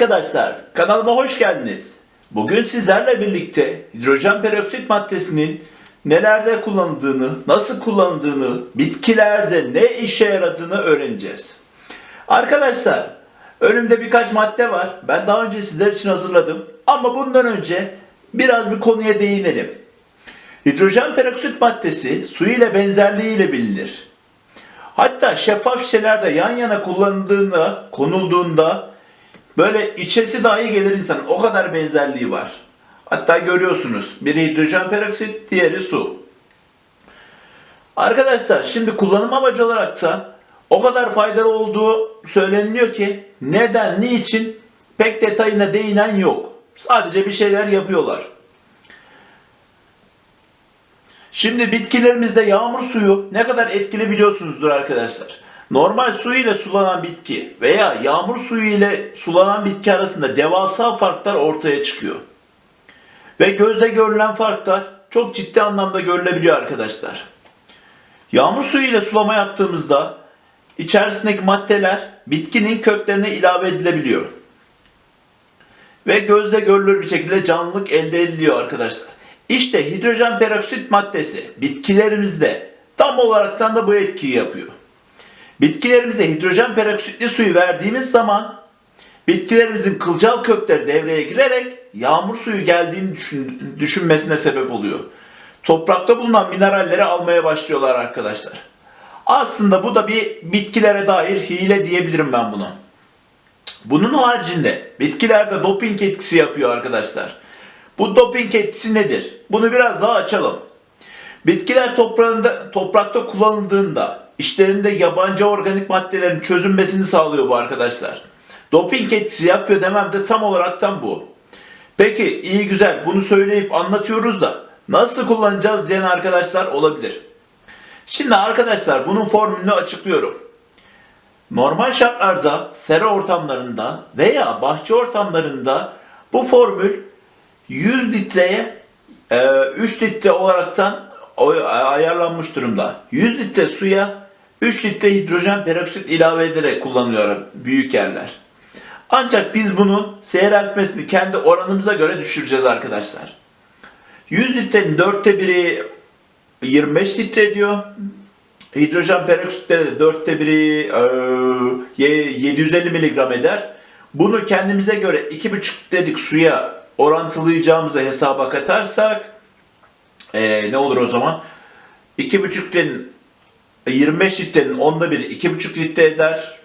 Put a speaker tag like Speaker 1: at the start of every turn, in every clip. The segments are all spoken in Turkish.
Speaker 1: arkadaşlar, kanalıma hoş geldiniz. Bugün sizlerle birlikte hidrojen peroksit maddesinin nelerde kullanıldığını, nasıl kullanıldığını, bitkilerde ne işe yaradığını öğreneceğiz. Arkadaşlar, önümde birkaç madde var. Ben daha önce sizler için hazırladım. Ama bundan önce biraz bir konuya değinelim. Hidrojen peroksit maddesi su ile benzerliğiyle bilinir. Hatta şeffaf şişelerde yan yana kullanıldığında, konulduğunda böyle içesi dahi gelir insanın. O kadar benzerliği var. Hatta görüyorsunuz. Biri hidrojen peroksit, diğeri su. Arkadaşlar şimdi kullanım amacı olarak da o kadar faydalı olduğu söyleniliyor ki neden, niçin pek detayına değinen yok. Sadece bir şeyler yapıyorlar. Şimdi bitkilerimizde yağmur suyu ne kadar etkili biliyorsunuzdur arkadaşlar. Normal su ile sulanan bitki veya yağmur suyu ile sulanan bitki arasında devasa farklar ortaya çıkıyor. Ve gözle görülen farklar çok ciddi anlamda görülebiliyor arkadaşlar. Yağmur suyu ile sulama yaptığımızda içerisindeki maddeler bitkinin köklerine ilave edilebiliyor. Ve gözle görülür bir şekilde canlılık elde ediliyor arkadaşlar. İşte hidrojen peroksit maddesi bitkilerimizde tam olaraktan da bu etkiyi yapıyor. Bitkilerimize hidrojen peroksitli suyu verdiğimiz zaman bitkilerimizin kılcal kökleri devreye girerek yağmur suyu geldiğini düşün- düşünmesine sebep oluyor. Toprakta bulunan mineralleri almaya başlıyorlar arkadaşlar. Aslında bu da bir bitkilere dair hile diyebilirim ben buna. Bunun haricinde bitkilerde doping etkisi yapıyor arkadaşlar. Bu doping etkisi nedir? Bunu biraz daha açalım. Bitkiler toprağında, toprakta kullanıldığında içlerinde yabancı organik maddelerin çözünmesini sağlıyor bu arkadaşlar. Doping etkisi yapıyor demem de tam olaraktan bu. Peki iyi güzel bunu söyleyip anlatıyoruz da nasıl kullanacağız diyen arkadaşlar olabilir. Şimdi arkadaşlar bunun formülünü açıklıyorum. Normal şartlarda sera ortamlarında veya bahçe ortamlarında bu formül 100 litreye e, 3 litre olaraktan ayarlanmış durumda. 100 litre suya 3 litre hidrojen peroksit ilave ederek kullanılıyor büyük yerler. Ancak biz bunun seyreltmesini kendi oranımıza göre düşüreceğiz arkadaşlar. 100 litrenin dörtte biri 25 litre diyor. Hidrojen peroksitte de dörtte biri e, ye- 750 miligram eder. Bunu kendimize göre 2,5 litrelik suya orantılayacağımızı hesaba katarsak e, ne olur o zaman? 2,5 litrenin 25 litrenin onda biri 2,5 litre eder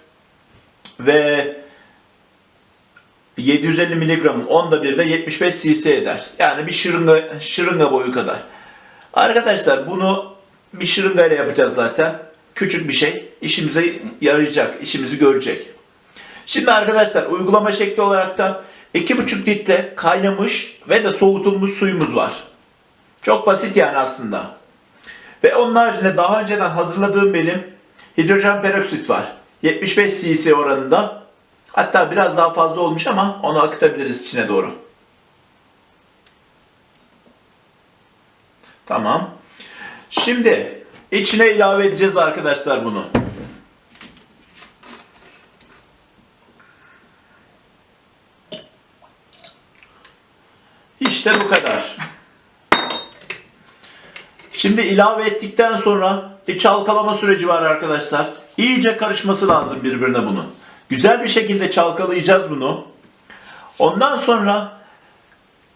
Speaker 1: ve 750 miligramın onda biri de 75 cc eder. Yani bir şırınga, şırınga boyu kadar. Arkadaşlar bunu bir şırıngayla yapacağız zaten. Küçük bir şey. işimize yarayacak, işimizi görecek. Şimdi arkadaşlar uygulama şekli olarak da 2,5 litre kaynamış ve de soğutulmuş suyumuz var. Çok basit yani aslında. Ve onun haricinde daha önceden hazırladığım benim hidrojen peroksit var. 75 cc oranında. Hatta biraz daha fazla olmuş ama onu akıtabiliriz içine doğru. Tamam. Şimdi içine ilave edeceğiz arkadaşlar bunu. İşte bu kadar. Şimdi ilave ettikten sonra bir çalkalama süreci var arkadaşlar. İyice karışması lazım birbirine bunun. Güzel bir şekilde çalkalayacağız bunu. Ondan sonra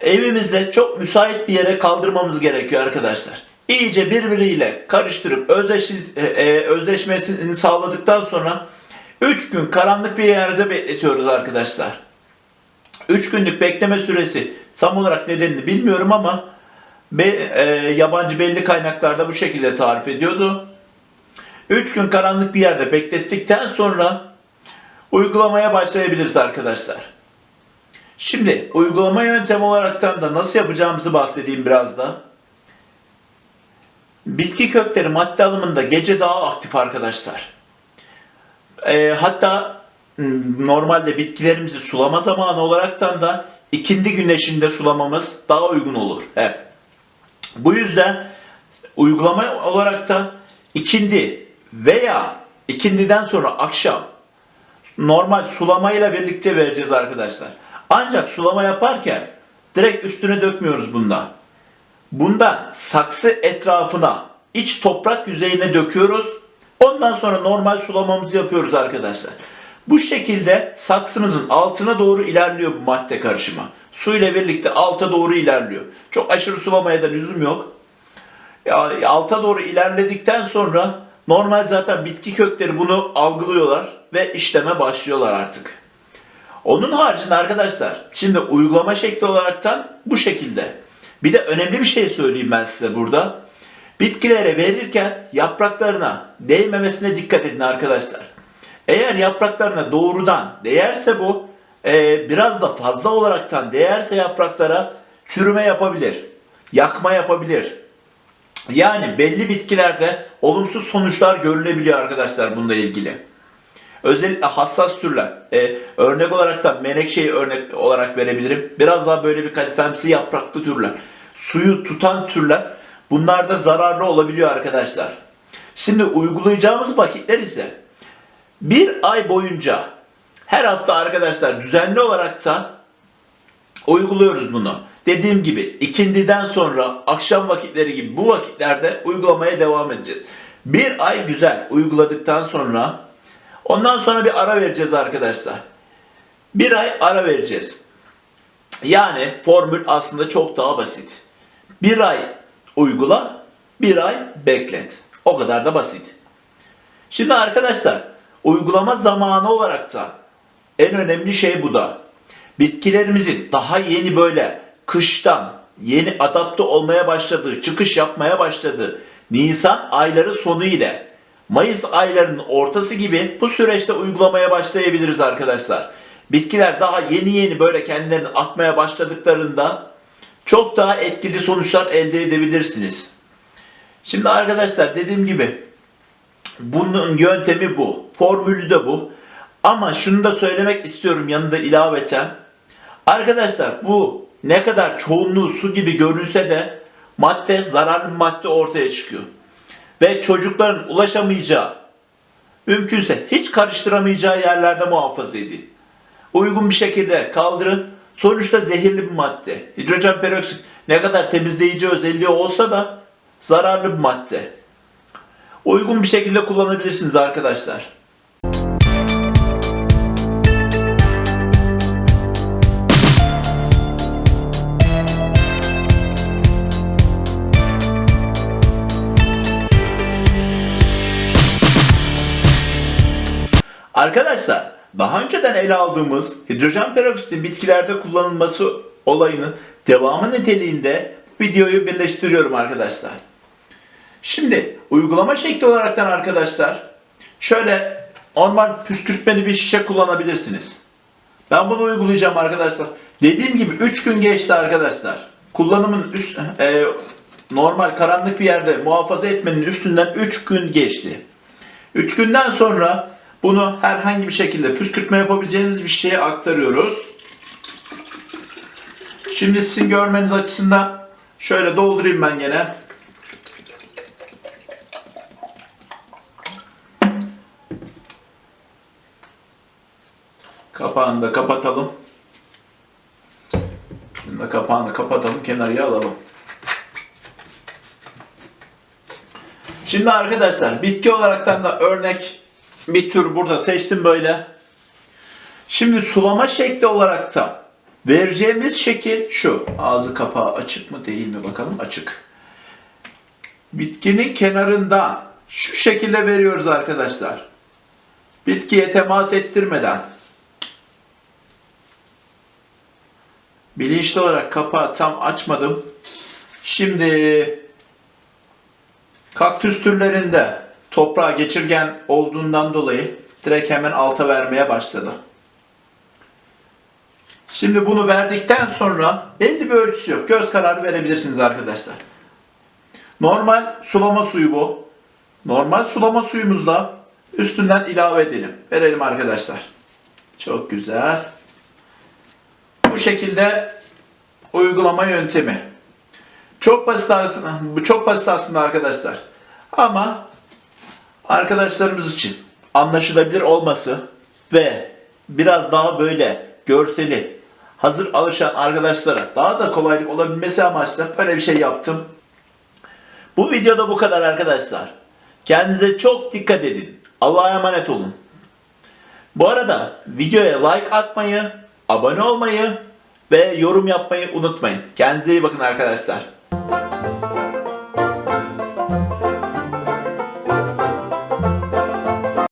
Speaker 1: evimizde çok müsait bir yere kaldırmamız gerekiyor arkadaşlar. İyice birbiriyle karıştırıp özdeş, e, e, özdeşmesini sağladıktan sonra 3 gün karanlık bir yerde bekletiyoruz arkadaşlar. 3 günlük bekleme süresi tam olarak nedenini bilmiyorum ama be, e, yabancı belli kaynaklarda bu şekilde tarif ediyordu. 3 gün karanlık bir yerde beklettikten sonra uygulamaya başlayabiliriz arkadaşlar. Şimdi uygulama yöntemi olaraktan da nasıl yapacağımızı bahsedeyim biraz da. Bitki kökleri madde alımında gece daha aktif arkadaşlar. Ee, hatta normalde bitkilerimizi sulama zamanı olaraktan da ikindi güneşinde sulamamız daha uygun olur. Evet. Bu yüzden uygulama olarak da ikindi veya ikindiden sonra akşam normal sulamayla birlikte vereceğiz arkadaşlar. Ancak sulama yaparken direkt üstüne dökmüyoruz bundan. Bundan saksı etrafına, iç toprak yüzeyine döküyoruz. Ondan sonra normal sulamamızı yapıyoruz arkadaşlar. Bu şekilde saksımızın altına doğru ilerliyor bu madde karışımı. Su ile birlikte alta doğru ilerliyor. Çok aşırı sulamaya da lüzum yok. Ya, alta doğru ilerledikten sonra normal zaten bitki kökleri bunu algılıyorlar ve işleme başlıyorlar artık. Onun haricinde arkadaşlar şimdi uygulama şekli olaraktan bu şekilde. Bir de önemli bir şey söyleyeyim ben size burada. Bitkilere verirken yapraklarına değmemesine dikkat edin arkadaşlar. Eğer yapraklarına doğrudan değerse bu e, biraz da fazla olaraktan değerse yapraklara çürüme yapabilir. Yakma yapabilir. Yani belli bitkilerde olumsuz sonuçlar görülebiliyor arkadaşlar bununla ilgili. Özellikle hassas türler. E, örnek olarak da menekşeyi örnek olarak verebilirim. Biraz daha böyle bir kalifemsi yapraklı türler. Suyu tutan türler. Bunlar da zararlı olabiliyor arkadaşlar. Şimdi uygulayacağımız vakitler ise bir ay boyunca her hafta arkadaşlar düzenli olarak da uyguluyoruz bunu. Dediğim gibi ikindiden sonra akşam vakitleri gibi bu vakitlerde uygulamaya devam edeceğiz. Bir ay güzel uyguladıktan sonra ondan sonra bir ara vereceğiz arkadaşlar. Bir ay ara vereceğiz. Yani formül aslında çok daha basit. Bir ay uygula, bir ay beklet. O kadar da basit. Şimdi arkadaşlar uygulama zamanı olarak da en önemli şey bu da. Bitkilerimizin daha yeni böyle kıştan yeni adapte olmaya başladığı, çıkış yapmaya başladığı Nisan ayları sonu ile Mayıs aylarının ortası gibi bu süreçte uygulamaya başlayabiliriz arkadaşlar. Bitkiler daha yeni yeni böyle kendilerini atmaya başladıklarında çok daha etkili sonuçlar elde edebilirsiniz. Şimdi arkadaşlar dediğim gibi bunun yöntemi bu. Formülü de bu. Ama şunu da söylemek istiyorum yanında ilaveten. Arkadaşlar bu ne kadar çoğunluğu su gibi görünse de madde zararlı madde ortaya çıkıyor. Ve çocukların ulaşamayacağı, mümkünse hiç karıştıramayacağı yerlerde muhafaza edin. Uygun bir şekilde kaldırın. Sonuçta zehirli bir madde. Hidrojen peroksit ne kadar temizleyici özelliği olsa da zararlı bir madde. Uygun bir şekilde kullanabilirsiniz arkadaşlar. Arkadaşlar daha önceden ele aldığımız hidrojen peroksitin bitkilerde kullanılması olayının devamı niteliğinde videoyu birleştiriyorum arkadaşlar. Şimdi uygulama şekli olaraktan arkadaşlar şöyle normal püskürtmeli bir şişe kullanabilirsiniz. Ben bunu uygulayacağım arkadaşlar. Dediğim gibi 3 gün geçti arkadaşlar. Kullanımın üst, e, normal karanlık bir yerde muhafaza etmenin üstünden 3 gün geçti. 3 günden sonra bunu herhangi bir şekilde püskürtme yapabileceğimiz bir şeye aktarıyoruz. Şimdi sizin görmeniz açısından şöyle doldurayım ben gene. Kapağını da kapatalım. Şimdi de kapağını kapatalım, kenarıya alalım. Şimdi arkadaşlar bitki olaraktan da örnek bir tür burada seçtim böyle. Şimdi sulama şekli olarak da vereceğimiz şekil şu. Ağzı kapağı açık mı değil mi bakalım açık. Bitkinin kenarından şu şekilde veriyoruz arkadaşlar. Bitkiye temas ettirmeden. Bilinçli olarak kapağı tam açmadım. Şimdi kaktüs türlerinde toprağa geçirgen olduğundan dolayı direkt hemen alta vermeye başladı. Şimdi bunu verdikten sonra belli bir ölçüsü yok. Göz kararı verebilirsiniz arkadaşlar. Normal sulama suyu bu. Normal sulama suyumuzla üstünden ilave edelim. Verelim arkadaşlar. Çok güzel. Bu şekilde uygulama yöntemi. Çok basit aslında, bu çok basit aslında arkadaşlar. Ama arkadaşlarımız için anlaşılabilir olması ve biraz daha böyle görseli hazır alışan arkadaşlara daha da kolaylık olabilmesi amaçlı böyle bir şey yaptım. Bu videoda bu kadar arkadaşlar. Kendinize çok dikkat edin. Allah'a emanet olun. Bu arada videoya like atmayı, abone olmayı ve yorum yapmayı unutmayın. Kendinize iyi bakın arkadaşlar.